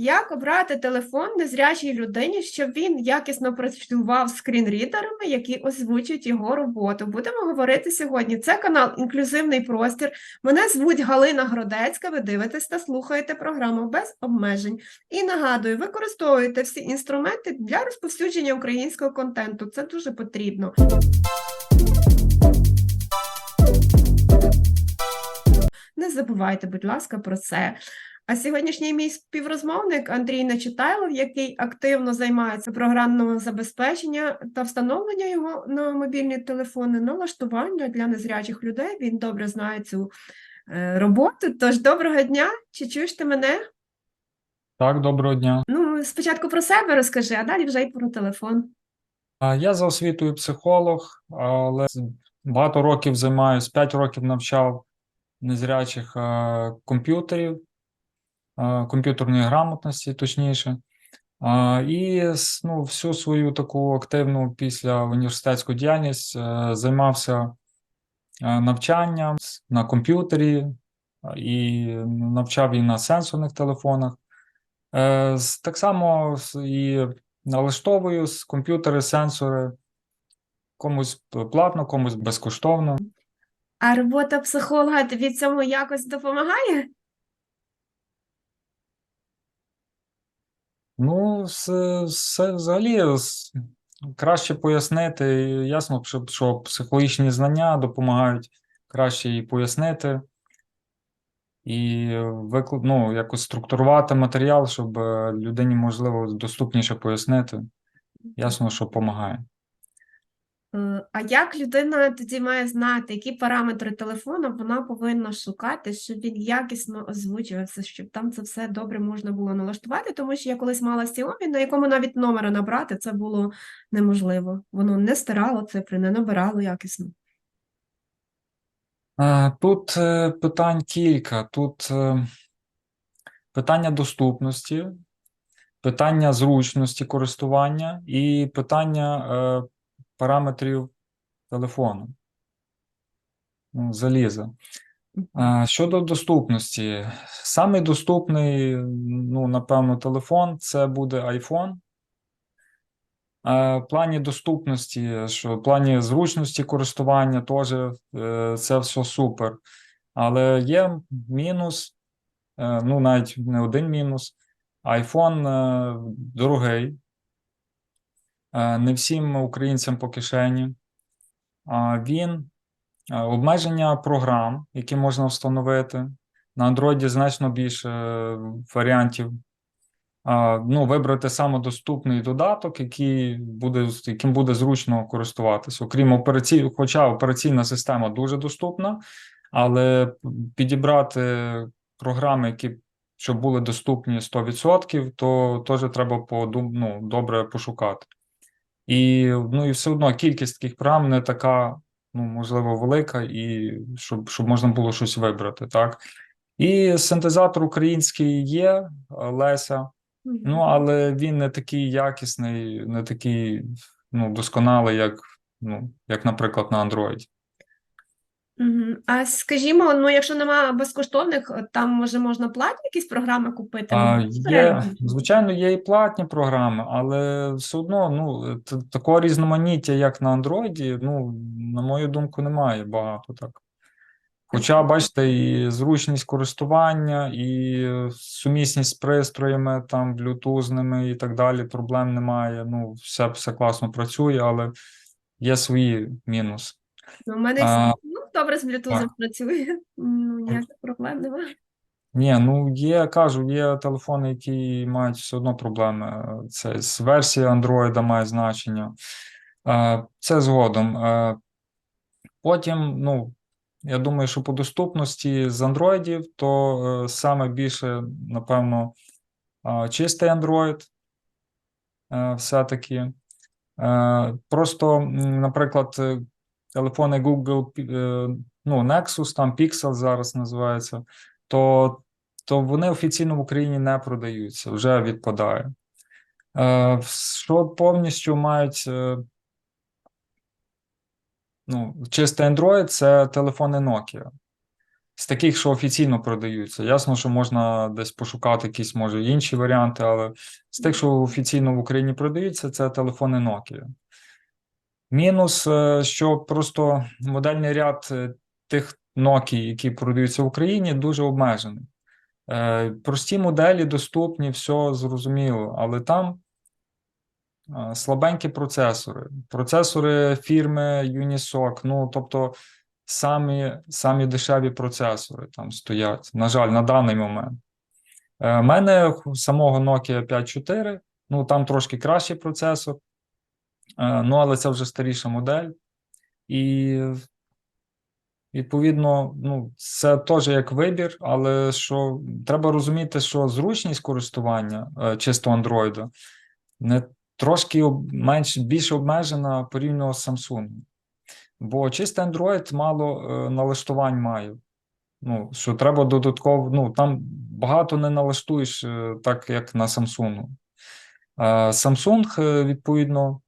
Як обрати телефон незрячій людині, щоб він якісно працював з скрінрідерами, які озвучують його роботу? Будемо говорити сьогодні. Це канал Інклюзивний простір. Мене звуть Галина Гродецька. Ви дивитесь та слухаєте програму без обмежень. І нагадую, використовуйте всі інструменти для розповсюдження українського контенту. Це дуже потрібно. Не забувайте, будь ласка, про це. А сьогоднішній мій співрозмовник Андрій Нечитайлов, який активно займається програмного забезпечення та встановлення його на мобільні телефони, налаштування для незрячих людей. Він добре знає цю е, роботу. Тож доброго дня! Чи чуєш ти мене? Так, доброго дня. Ну, спочатку про себе розкажи, а далі вже й про телефон. Я за освітою психолог, але багато років займаюсь, 5 років навчав незрячих е, комп'ютерів, комп'ютерної грамотності, точніше. І ну, всю свою таку активну після університетську діяльність е, займався е, навчанням на комп'ютері і навчав і на сенсорних телефонах. Е, Так само і налаштовую комп'ютери, сенсори, комусь платно, комусь безкоштовно. А робота психолога тобі цьому якось допомагає? Ну, все, все взагалі, краще пояснити. Ясно, що, що психологічні знання допомагають краще і пояснити, і викл... ну, якось структурувати матеріал, щоб е, людині можливо доступніше пояснити. Ясно, що допомагає. Е, А як людина тоді має знати, які параметри телефону вона повинна шукати, щоб він якісно озвучувався, щоб там це все добре можна було налаштувати? Тому що я колись мала Xiaomi, на якому навіть номера набрати це було неможливо. Воно не стирало цифри, не набирало якісно. Е, Тут е, питань кілька. Тут питання доступності, питання зручності користування і питання параметрів телефону, ну, заліза. Щодо доступності, самий доступний, ну, напевно, телефон це буде iPhone. В плані доступності, що в плані зручності користування теж е, це все супер. Але є мінус, е, ну навіть не один мінус. iPhone е, дорогий, е, не всім українцям по кишені. Він е, обмеження програм, які можна встановити. На Android значно більше е, варіантів. Ну, вибрати самодоступний додаток, який буде, яким буде зручно користуватися. Окрім операційного, хоча операційна система дуже доступна, але підібрати програми, які щоб були доступні 100%, то теж треба подум, ну, добре пошукати. І, ну, і все одно кількість таких програм не така, ну, можливо, велика, і щоб, щоб можна було щось вибрати. Так? І синтезатор український є, Леся. Ну, але він не такий якісний, не такий ну, досконалий, як, ну, як, наприклад, на Android. Мгм. А скажімо, ну якщо немає безкоштовних, от там може можна платні якісь програми купити? А, є, звичайно, є і платні програми, але все одно ну, т- такого різноманіття, як на Android, ну, на мою думку, немає багато так. Хоча, бачите, і зручність користування, і сумісність з пристроями, там, блютузними і так далі, проблем немає. Ну, все, все класно працює, але є свої мінуси. Ну, у мене А, добре з так. працює, ну, ніяких проблем немає. Ні, ну є, кажу, є телефони, які мають все одно проблеми. Це з версії Android має значення. Е, Це згодом. Е, Потім, ну, я думаю, що по доступності з Android, то е, саме більше, напевно, чистий Android все-таки. Просто, наприклад, телефони Google, е, ну, Nexus, там Pixel зараз називається, то, то вони офіційно в Україні не продаються, вже відпадає. Е, Що повністю мають е, ну, чистий Android, це телефони Nokia. з таких, що офіційно продаються. Ясно, що можна десь пошукати якісь, може, інші варіанти, але з тих, що офіційно в Україні продаються, це телефони Nokia. Мінус, е, що просто модельний ряд е, тих Nokia, які продаються в Україні, дуже обмежений. Е, Прості моделі доступні, все зрозуміло, але там слабенькі процесори. Процесори фірми Unisoc, ну тобто самі, самі дешеві процесори там стоять. На жаль, на даний момент. У мене самого Nokia 5.4, ну там трошки кращий процесор, ну але це вже старіша модель. І відповідно, ну, це теж як вибір, але що треба розуміти, що зручність користування е, чисто Android не трошки менш більш обмежена порівняно з Samsung. Бо чистий Android мало е, налаштувань має. Ну, що треба додатково, ну там багато не налаштуєш, е, так як на Samsung. Е, Samsung, е, відповідно,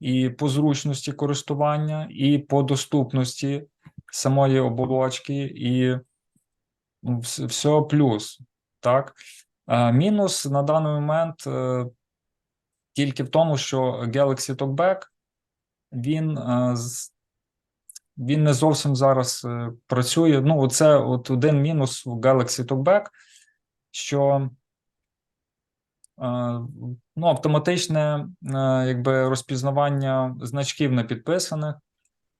і по зручності користування, і по доступності самої оболочки, і все плюс. Так? Е, Мінус на даний момент е, тільки в тому, що Galaxy Talkback він, е, він не зовсім зараз працює. Ну, це от один мінус у Galaxy Talkback, що ну, автоматичне е, якби розпізнавання значків не підписаних,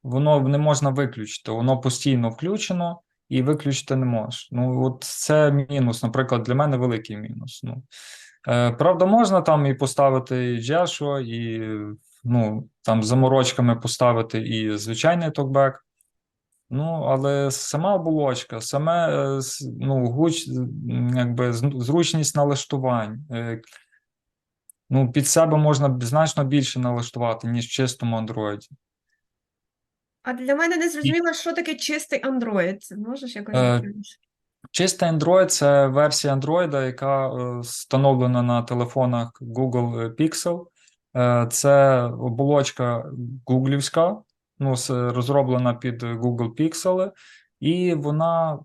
воно не можна виключити, воно постійно включено і виключити не можеш. Ну, от це мінус, наприклад, для мене великий мінус. Ну, е, правда, можна там і поставити і Джешо, і ну, там заморочками поставити і звичайний токбек. Ну, але сама оболочка, саме е, ну, гуч, якби зручність налаштувань. е, Ну, під себе можна значно більше налаштувати, ніж в чистому Android. А для мене не зрозуміло, що таке чистий Android. Можеш якось Е. Чистий Android це версія Android, яка е, встановлена на телефонах Google Pixel. Це оболочка гуглівська, ну, с- розроблена під Google Pixel, і вона,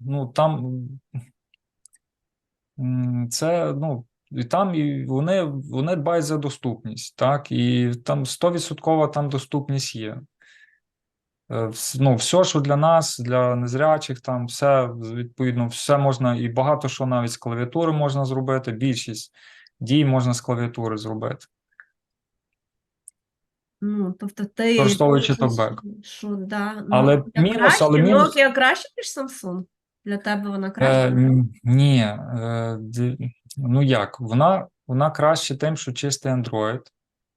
ну, там це, ну, і там і вони, вони дбають за доступність, так, і там 100% там доступність є. Е, Ну, все, що для нас, для незрячих, там все відповідно, все можна і багато що навіть з клавіатури можна зробити. Більшість дій можна з клавіатури зробити. Ну, тобто ти Використовуючи TalkBack. що да, ну, Але Nokia мінус, краще, але мінус- Nokia краще, ніж Samsung? Для тебе вона Е, краще? н- ні, е, д- ну як, вона, вона краще тим, що чистий Android,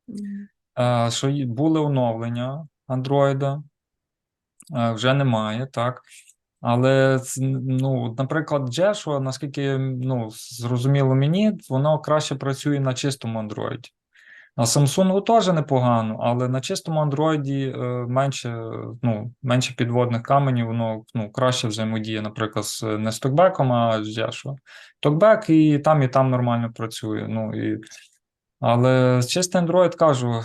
Мгм. е, що й- були оновлення Android, е, вже немає, так. Але ц- ну, от, наприклад, Джешуа, наскільки ну, зрозуміло мені, воно краще працює на чистому Android. На Samsung теж непогано, але на чистому Android е, менше, ну, менше підводних каменів, воно ну, краще взаємодіє, наприклад, не з токбеком, а з Джешуа. Токбек і там, і там нормально працює. Ну, і... Але чистий Android кажу, е,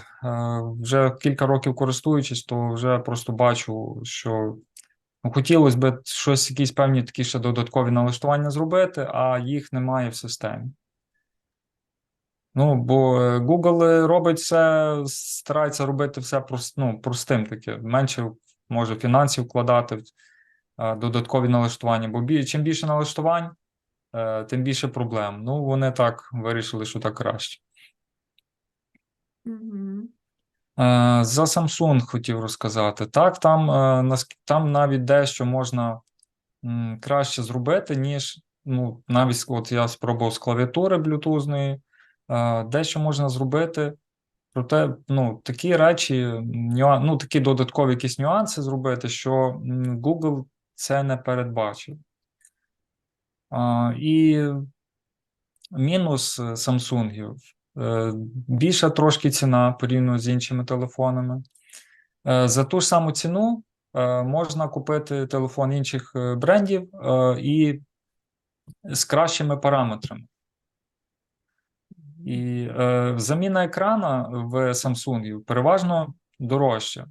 вже кілька років користуючись, то вже просто бачу, що Ну, хотілося б щось, якісь певні такі ще додаткові налаштування зробити, а їх немає в системі. Ну, бо е, Google робить все, старається робити все прос- ну, простим таке. Менше може фінансів вкладати додаткові налаштування. Бо бі- чим більше налаштувань, е, тим більше проблем. Ну, вони так вирішили, що так краще. Е, За Samsung хотів розказати. Так, там, там навіть дещо можна краще зробити, ніж ну, навіть от я спробував з клавіатури блютузної, дещо можна зробити. Проте, ну, такі речі, ну, такі додаткові якісь нюанси зробити, що Google це не передбачив. А, і мінус е, Samsung. Е, Більша трошки ціна порівняно з іншими телефонами. Е, За ту ж саму ціну е, можна купити телефон інших е, брендів е, і з кращими параметрами. І е, заміна екрана в Samsung переважно дорожча.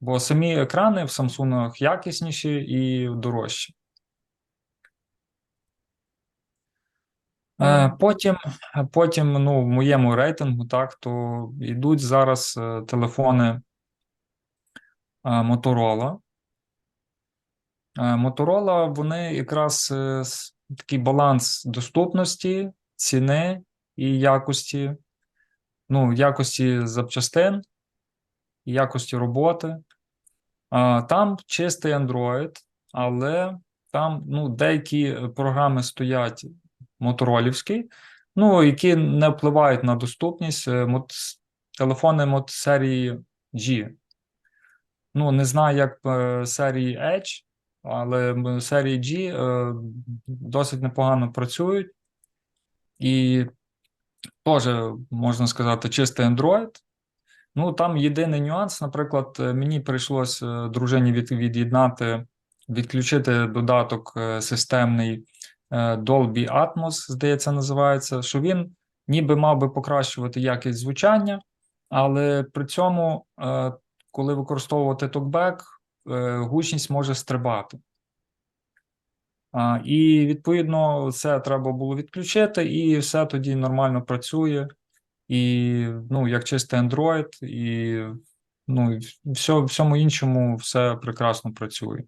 Бо самі екрани в Samsung якісніші і дорожчі. Е, Потім, потім, ну, в моєму рейтингу, так, то йдуть зараз е, телефони е, Motorola. Motorola, вони якраз такий баланс доступності, ціни і якості, ну, якості запчастин, і якості роботи. Там чистий Android, але там ну, деякі програми стоять моторолівські, ну, які не впливають на доступність. Е, Телефони мот серії G. Ну, не знаю, як е, серії Edge, але серії G е, досить непогано працюють. І теж, можна сказати, чистий Android. Ну, там єдиний нюанс, наприклад, мені прийшлось е, дружині від, від'єднати, відключити додаток е, системний Dolby Atmos, здається, називається, що він ніби мав би покращувати якість звучання, але при цьому, е, коли використовувати токбек, е, гучність може стрибати. І відповідно це треба було відключити, і все тоді нормально працює. І ну, як чистий Android, і ну, все, всьому іншому все прекрасно працює.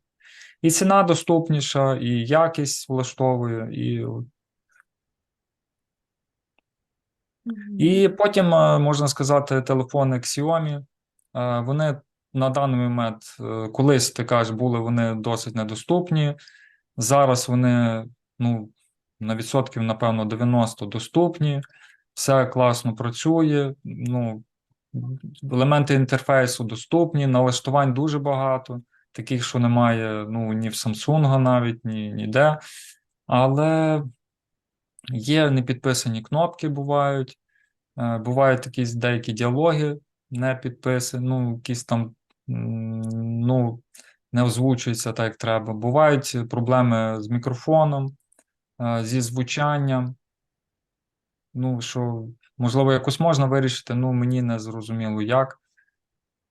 І ціна доступніша, і якість влаштовує, і, і потім, е, можна сказати, телефони Xiaomi. е, Вони на даний момент, е, колись ти кажеш, були вони досить недоступні. Зараз вони ну, на відсотків, напевно, 90 доступні, все класно працює. Ну, елементи інтерфейсу доступні, налаштувань дуже багато, таких, що немає ну, ні в Samsung навіть, ні ніде. Але є непідписані кнопки, бувають. Е, Бувають якісь деякі діалоги не підписані, ну, якісь там ну, не озвучується так, як треба. Бувають проблеми з мікрофоном, е, зі звучанням. Ну, що, можливо, якось можна вирішити, ну, мені не зрозуміло як.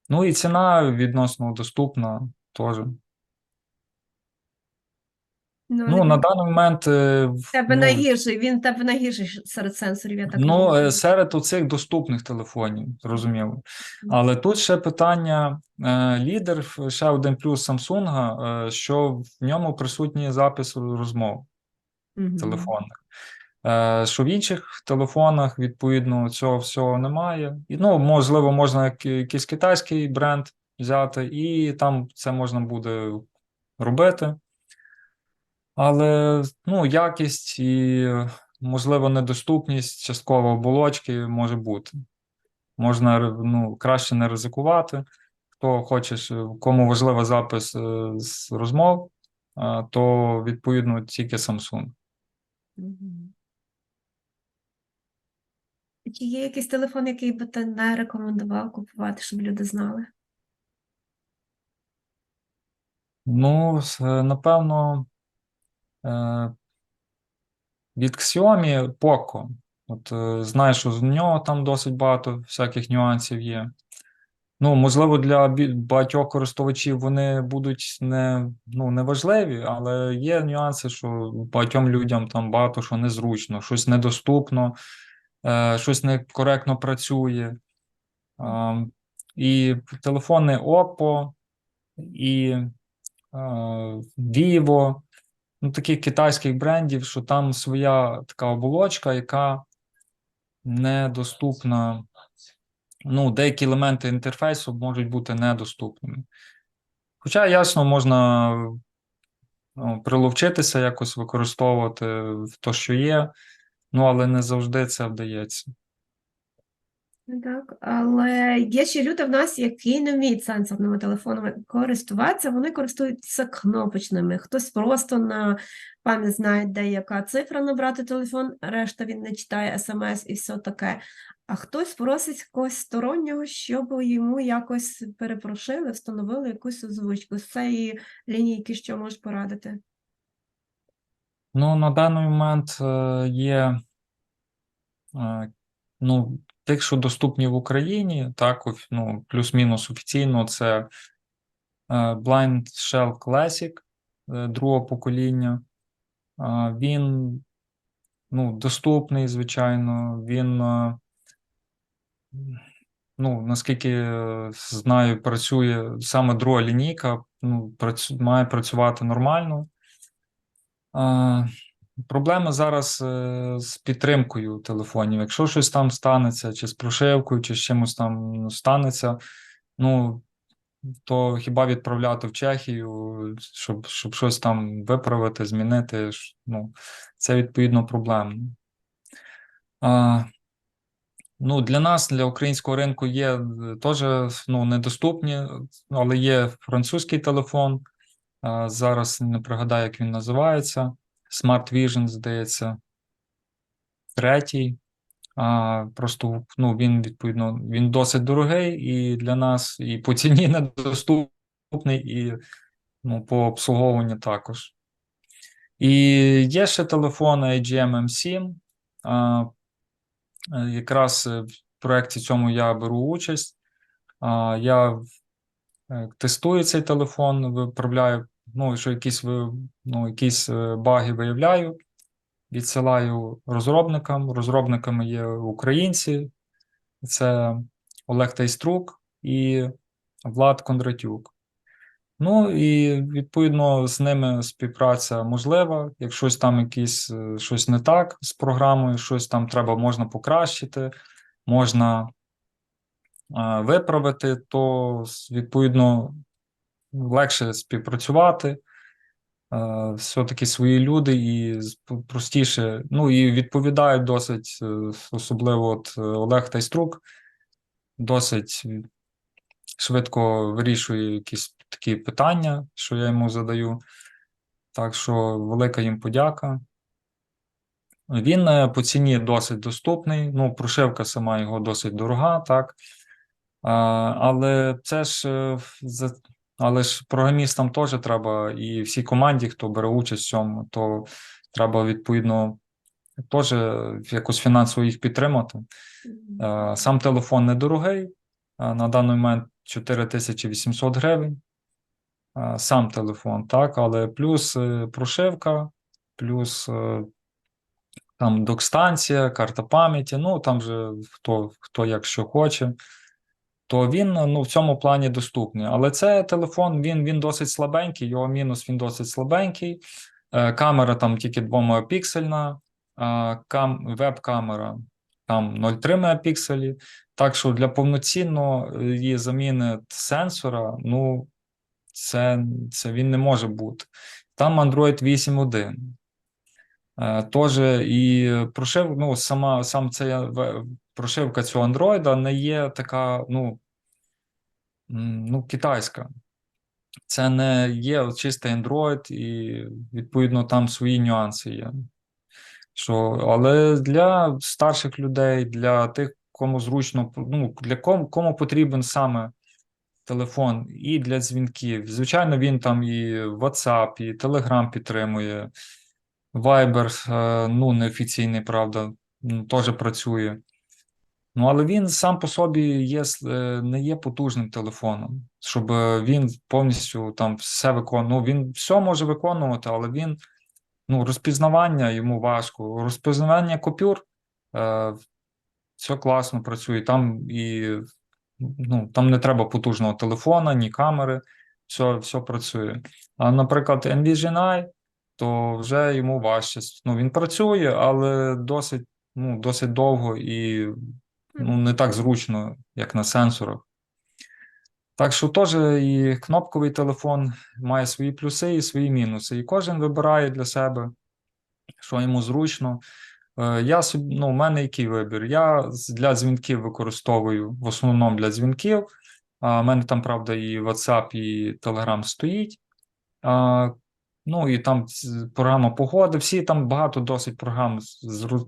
Ну і ціна відносно доступна теж. Ну, на даний момент. е, в- тебе ну, найгірший, він в тебе найгірший серед сенсорів, я так Ну, розумію. е, серед оцих доступних телефонів, зрозуміло. Але тут ще питання: е, лідер, ф- ще один плюс Samsung, е, що в ньому присутній запис розмов Мгм. телефонних. Е, Що в інших телефонах, відповідно, цього всього немає. І, ну, можливо, можна як- якийсь китайський бренд взяти, і там це можна буде робити. Але ну, якість і, можливо, недоступність частково оболочки може бути. Можна ну, краще не ризикувати. Хто хоче, ж- кому важливий запис е, з розмов, е, то відповідно тільки Samsung. Чи є якийсь телефон, який би ти не рекомендував купувати, щоб люди знали? Ну, напевно, від Xiaomi Poco. От е, знаю, що з нього там досить багато всяких нюансів є. Ну, можливо, для багатьох користувачів вони будуть не, ну, не важливі, але є нюанси, що багатьом людям там багато що незручно, щось недоступно, е, щось некоректно працює. Е, і телефони Oppo, і е, Vivo, ну, таких китайських брендів, що там своя така оболочка, яка недоступна. Ну, деякі елементи інтерфейсу можуть бути недоступними. Хоча, ясно, можна ну, приловчитися, якось використовувати то, що є, ну, але не завжди це вдається. Так, але є ще люди в нас, які не вміють сенсорними телефонами користуватися, вони користуються кнопочними. Хтось просто на пам'ять знає, де яка цифра набрати телефон, решта він не читає смс і все таке. А хтось просить когось стороннього, щоб йому якось перепрошили, встановили якусь озвучку. З цієї лінійки що можеш порадити? Ну, на даний момент е, є е, ну, тих, що доступні в Україні, так, ну, плюс-мінус офіційно, це Blind Shell Classic е, другого покоління. Він ну, доступний, звичайно. Він, е, ну, наскільки е, знаю, працює саме друга лінійка, ну, працю, має працювати нормально. Проблема зараз е, з підтримкою телефонів. Якщо щось там станеться, чи з прошивкою, чи з чимось там станеться, ну то хіба відправляти в Чехію, щоб, щоб щось там виправити, змінити, ну, це відповідно проблемно. А, ну, для нас, для українського ринку, є е, теж ну, недоступні, але є французький телефон. А, зараз не пригадаю, як він називається. Smart Vision, здається, третій. А, просто ну, він відповідно він досить дорогий і для нас, і по ціні недоступний, і ну, по обслуговуванню також. І є ще телефон AGM M7. А, якраз е, в проєкті цьому я беру участь. А, я е, тестую цей телефон, виправляю, ну, що якісь, ну, якісь е, баги виявляю відсилаю розробникам. Розробниками є українці, це Олег Тайструк і Влад Кондратюк. Ну і відповідно з ними співпраця можлива. Якщо там якісь е, щось не так з програмою, щось там треба можна покращити, можна е, виправити, то відповідно легше співпрацювати е, все-таки свої люди і простіше, ну і відповідають досить, е, особливо от е, Олег Тайструк, досить швидко вирішує якісь такі питання, що я йому задаю. Так що велика їм подяка. Він по ціні досить доступний. Ну, прошивка сама його досить дорога, так. Але це ж але ж програмістам теж треба, і всій команді, хто бере участь в цьому, то треба відповідно теж якось фінансово їх підтримати. Е, Сам телефон недорогий, е, на даний момент 4800 гривень. Е, Сам телефон, так, але плюс прошивка, плюс там док-станція, карта пам'яті, ну там же хто, хто як що хоче, то він ну, в цьому плані доступний. Але це телефон, він, він досить слабенький, його мінус він досить слабенький. Е, Камера там тільки 2 мегапіксельна, кам, веб-камера там 0,3 мегапікселі. Так що для повноцінної заміни сенсора, ну, це, це він не може бути. Там Android 8.1. Е, Тож і прошив, ну, сама сам ця прошивка цього Android не є така, ну, ну, китайська. Це не є чистий Android, і відповідно там свої нюанси є. Що, але для старших людей, для тих, кому зручно, ну, для кому, кому потрібен саме телефон і для дзвінків. Звичайно, він там і WhatsApp, і Telegram підтримує. Viber, е, ну, неофіційний, правда, ну, теж працює. Ну, але він сам по собі є, е, не є потужним телефоном, щоб е, він повністю там все виконував. Ну, він все може виконувати, але він, ну, розпізнавання йому важко. Розпізнавання купюр, е, все класно працює. Там і ну, там не треба потужного телефона, ні камери, все, все працює. А, наприклад, Envision Eye, то вже йому важче. Ну, він працює, але досить, ну, досить довго і ну, не так зручно, як на сенсорах. Так що теж і кнопковий телефон має свої плюси і свої мінуси. І кожен вибирає для себе, що йому зручно. Е, Я собі, ну, у мене який вибір? Я для дзвінків використовую в основному для дзвінків. А, У мене там, правда, і WhatsApp, і Telegram стоїть. Ну і там програма погоди. Всі там багато досить програм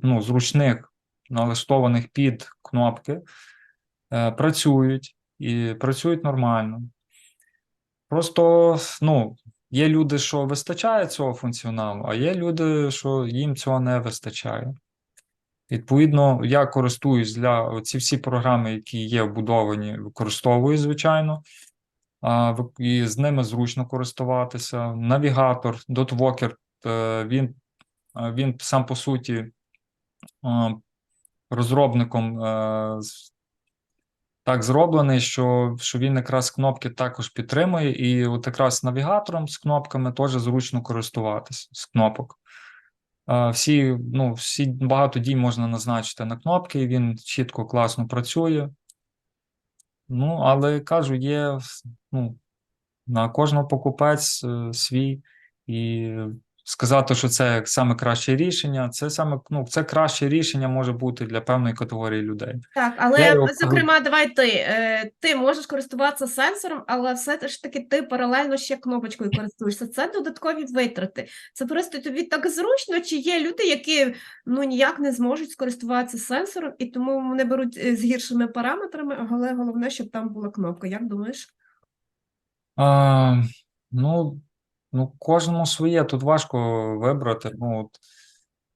ну, зручних, налаштованих під кнопки, е, працюють і працюють нормально. Просто, ну, є люди, що вистачає цього функціоналу, а є люди, що їм цього не вистачає. Відповідно, я користуюсь для ці всі програми, які є вбудовані, використовую, звичайно. І з ними зручно користуватися. Навігатор, дотвокер, е, він, е, він сам по суті е, розробником так зроблений, що, що він якраз кнопки також підтримує, і от якраз навігатором з кнопками теж зручно користуватися з кнопок. Всі, ну, всі багато дій можна назначити на кнопки, він чітко, класно працює. Ну, але кажу, є ну, на кожного покупець е, свій, і сказати, що це саме краще рішення, це саме ну, це краще рішення може бути для певної категорії людей. Так, але Я його зокрема, давай ти. Е, Ти можеш користуватися сенсором, але все ж таки ти паралельно ще кнопочкою користуєшся. Це додаткові витрати. Це просто тобі так зручно, чи є люди, які ну ніяк не зможуть скористуватися сенсором, і тому вони беруть е, з гіршими параметрами, але головне, щоб там була кнопка. Як думаєш? А, ну, ну, кожному своє, тут важко вибрати. Ну, от,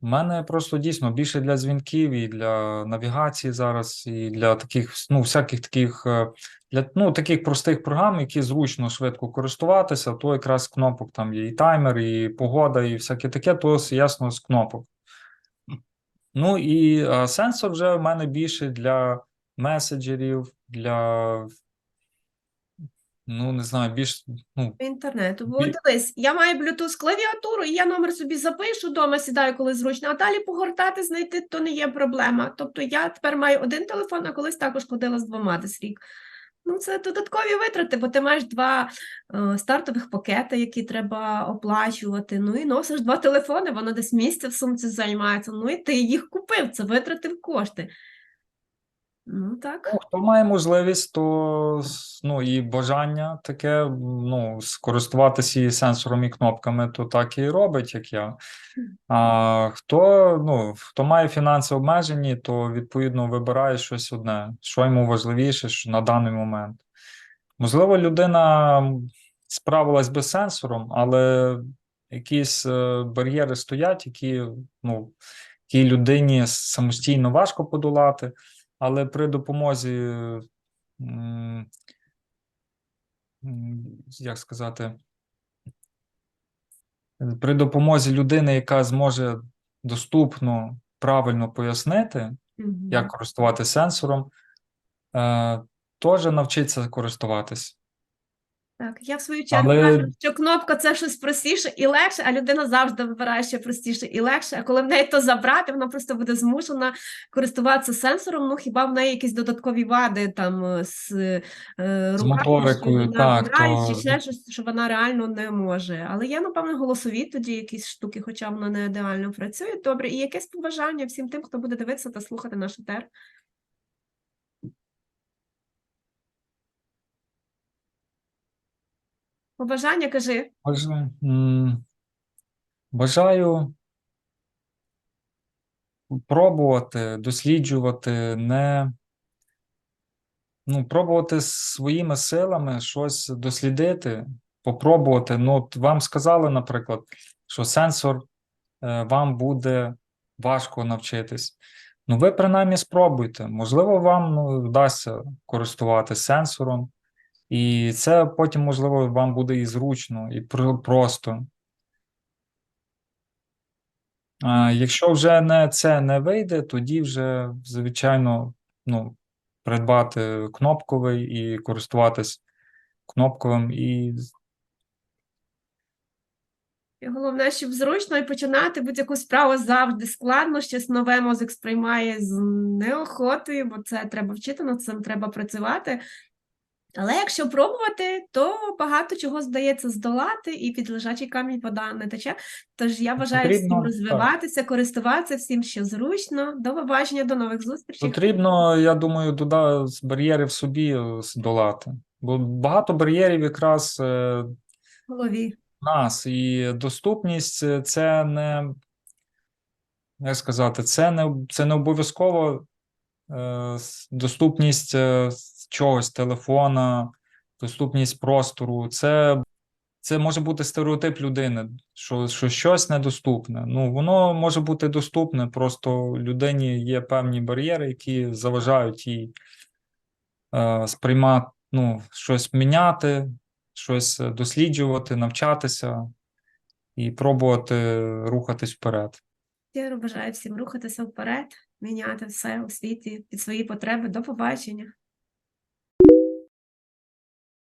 в мене просто дійсно більше для дзвінків і для навігації зараз, і для таких, ну, всяких таких, е, для, ну, таких простих програм, які зручно швидко користуватися, то якраз кнопок там є і таймер, і погода, і всяке таке, то ясно з кнопок. Ну і е, сенсор вже в мене більше для меседжерів, для, ну, не знаю, більш, ну, Інтернету. Бо Бі- дивись, я маю Bluetooth клавіатуру, і я номер собі запишу, вдома сідаю, коли зручно, а далі погортати, знайти то не є проблема. Тобто я тепер маю один телефон, а колись також ходила з двома десь рік. Ну, це додаткові витрати, бо ти маєш два е, стартових пакети, які треба оплачувати. Ну і носиш два телефони, воно десь місце в сумці займається. Ну і ти їх купив, це витратив кошти. Ну так. Ну, хто має можливість, то ну, і бажання таке, ну, скористуватися і сенсором, і кнопками, то так і робить, як я. А хто, ну, хто має фінансові обмежені, то відповідно вибирає щось одне, що йому важливіше що на даний момент. Можливо, людина справилась би сенсором, але якісь е, бар'єри стоять, які, ну, людині самостійно важко подолати, але при допомозі, як сказати, при допомозі людини, яка зможе доступно, правильно пояснити, як користуватися сенсором, е, теж навчиться користуватись. Так, я в свою чергу Але- кажу, що кнопка це щось простіше і легше, а людина завжди вибирає ще простіше і легше. А коли в неї то забрати, вона просто буде змушена користуватися сенсором. Ну хіба в неї якісь додаткові вади там е, з, е, З руками, моторикою, так, то- чи ще щось, що вона реально не може. Але є, напевно, голосові тоді якісь штуки, хоча воно не ідеально працює. Добре, і якесь побажання всім тим, хто буде дивитися та слухати наш етер. Побажання кажи. Бажаю, бажаю пробувати, досліджувати, не ну, пробувати своїми силами щось дослідити, попробувати. Ну, от вам сказали, наприклад, що сенсор е, вам буде важко навчитись. Ну, ви принаймні спробуйте. Можливо, вам ну, вдасться користуватися сенсором, і це потім, можливо, вам буде і зручно, і просто. А якщо вже не це не вийде, тоді вже, звичайно, ну, придбати кнопковий і користуватись кнопковим і Головне, щоб зручно і починати будь-яку справу завжди складно, щось нове мозок сприймає з неохотою, бо це треба вчити, над цим треба працювати. Але якщо пробувати, то багато чого здається здолати, і під лежачий камінь вода не тече. Тож я бажаю всім Потрібно, так. розвиватися, користуватися всім, що зручно. До побачення, до нових зустрічей. потрібно, я думаю, туди з бар'єри в собі е, здолати. Бо багато бар'єрів якраз е, В голові. нас, і доступність е, це не, як сказати, це не, це не обов'язково е, доступність е, чогось, телефона, доступність простору. Це, це може бути стереотип людини, що, що щось недоступне. Ну, воно може бути доступне, просто людині є певні бар'єри, які заважають їй е, сприймати, ну, щось міняти, щось досліджувати, навчатися і пробувати рухатись вперед. Я бажаю всім рухатися вперед, міняти все у світі під свої потреби. До побачення.